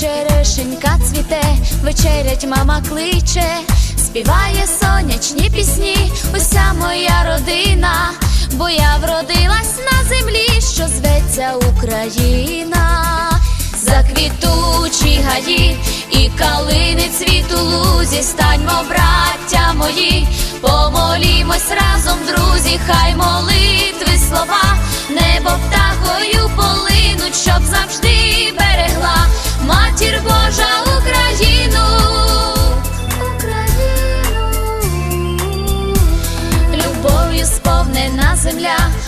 черешенька цвіте, вечерять мама кличе, співає сонячні пісні, уся моя родина, бо я вродилась на землі, що зветься Україна, заквітучі гаї і калини цвіт у лузі, станьмо, браття мої, помолімось разом, друзі, хай молитви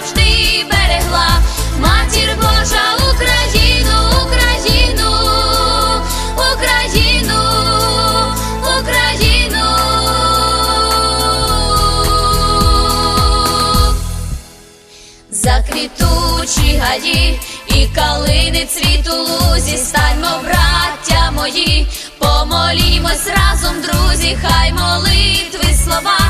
завжди берегла матір Божа Україну, Україну, Україну, Україну. Заквітучі гаї і калини цвіту лузі, станьмо, браття мої, помолімось разом, друзі, хай молитви слова,